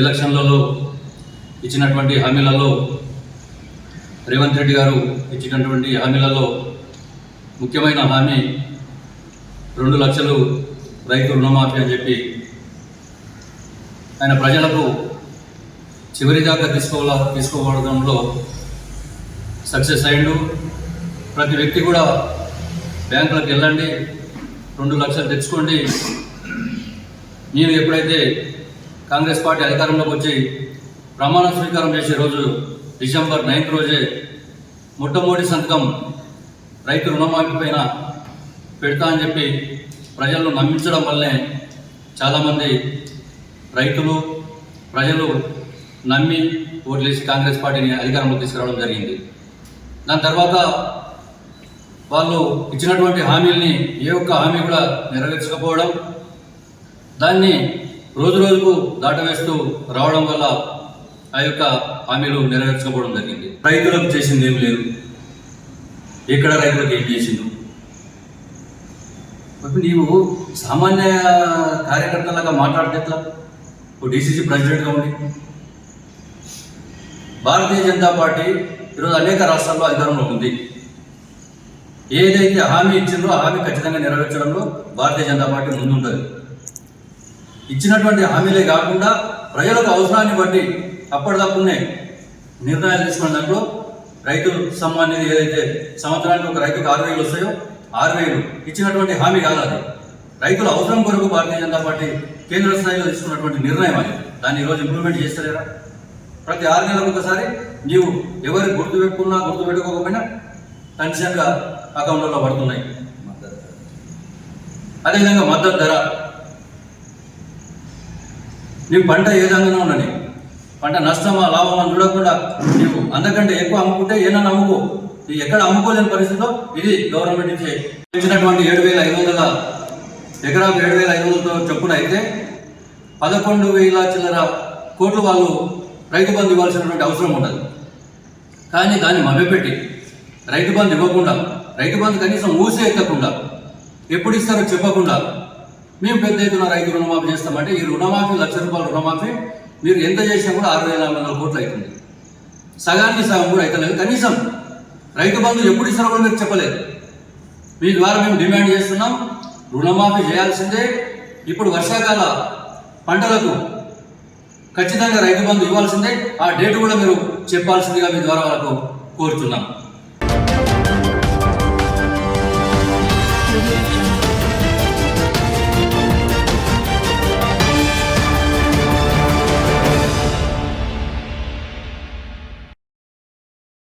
ఎలక్షన్లలో ఇచ్చినటువంటి హామీలలో రేవంత్ రెడ్డి గారు ఇచ్చినటువంటి హామీలలో ముఖ్యమైన హామీ రెండు లక్షలు రైతు రుణమాఫీ అని చెప్పి ఆయన ప్రజలకు చివరి దాకా తీసుకోవాల తీసుకోవడంలో సక్సెస్ అయ్యిండు. ప్రతి వ్యక్తి కూడా బ్యాంకులకు వెళ్ళండి రెండు లక్షలు తెచ్చుకోండి. నేను ఎప్పుడైతే కాంగ్రెస్ పార్టీ అధికారంలోకి వచ్చి ప్రమాణ స్వీకారం చేసే రోజు డిసెంబర్ నైన్త్ రోజే మొట్టమొదటి సంతకం రైతు రుణమాఫీ పైన పెడతా అని చెప్పి ప్రజలను నమ్మించడం వల్లే చాలామంది రైతులు ప్రజలు నమ్మి ఓట్లేసి కాంగ్రెస్ పార్టీని అధికారంలో తీసుకురావడం జరిగింది. దాని తర్వాత వాళ్ళు ఇచ్చినటువంటి హామీల్ని ఏ ఒక్క హామీ కూడా నెరవేర్చకపోవడం దాన్ని రోజు రోజుకు దాటవేస్తూ రావడం వల్ల ఆ యొక్క హామీలు నెరవేర్చకపోవడం జరిగింది. రైతులకు చేసింది ఏం లేదు. ఎక్కడ రైతులకు ఏం చేసిండు? ఇప్పుడు నీవు సామాన్య కార్యకర్తలాగా మాట్లాడితే ఎట్లా? ఓ డీసీసీ ప్రెసిడెంట్గా ఉండి. భారతీయ జనతా పార్టీ ఈరోజు అనేక రాష్ట్రాల్లో అధికారంలో ఉంది. ఏదైతే హామీ ఇచ్చిందో ఆ హామీ ఖచ్చితంగా నెరవేర్చడంలో భారతీయ జనతా పార్టీ ముందుంటుంది. ఇచ్చినటువంటి హామీలే కాకుండా ప్రజలకు అవసరాన్ని బట్టి అప్పటిదప్పుడునే నిర్ణయాలు తీసుకున్న దాంట్లో రైతు సమ్మాన్ నిధి ఏదైతే సంవత్సరానికి ఒక రైతుకు ఆరు వేలు వస్తాయో ఆరు వేలు ఇచ్చినటువంటి హామీ కాదు అది. రైతుల అవసరం కొరకు భారతీయ జనతా పార్టీ కేంద్ర స్థాయిలో తీసుకున్నటువంటి నిర్ణయం అది. దాన్ని ఈరోజు ఇంప్లిమెంట్ చేస్తలేరా? ప్రతి ఆరు నెలలకు ఒకసారి నీవు ఎవరు గుర్తు పెట్టుకున్నా గుర్తు పెట్టుకోకపోయినా అకౌంట్లో పడుతున్నాయి. అదేవిధంగా మద్దతు ధర నీవు పంట ఏ విధంగానే ఉండని. పంట నష్టమా లాభమా చూడకుండా నీవు అంతకంటే ఎక్కువ అమ్ముకుంటే ఏమన్నా అమ్ముకో ఇది ఎక్కడ అమ్ముకోలేని పరిస్థితిలో ఇది గవర్నమెంట్ నుంచి ఇచ్చినటువంటి ఏడు వేల ఐదు వందల ఎకరాకు ఏడు వేల ఐదు వందలతో చొప్పున అయితే పదకొండు వేల చిల్లర కోట్లు వాళ్ళు రైతు బంధు ఇవ్వాల్సినటువంటి అవసరం ఉండదు. కానీ దాన్ని మభ్యపెట్టి రైతు బంధు ఇవ్వకుండా రైతు బంధు కనీసం ఊసే ఎక్కకుండా ఎప్పుడు ఇస్తారో చెప్పకుండా మేము పెద్ద ఎత్తున రైతు రుణమాఫీ చేస్తామంటే ఈ రుణమాఫీ లక్ష రూపాయల రుణమాఫీ మీరు ఎంత చేసినా కూడా ఆరు వేల నాలుగు వందల కోట్లు అవుతుంది. సగానికి సగం కూడా అవుతలేదు. కనీసం రైతు బంధు ఎప్పుడు ఇస్తారో కూడా మీరు చెప్పలేదు. మీ ద్వారా మేము డిమాండ్ చేస్తున్నాం రుణమాఫీ చేయాల్సిందే. ఇప్పుడు వర్షాకాల పంటలకు ఖచ్చితంగా రైతు బంధు ఇవ్వాల్సిందే. ఆ డేట్ కూడా మీరు చెప్పాల్సిందిగా మీ ద్వారా వాళ్ళకు కోరుతున్నాం.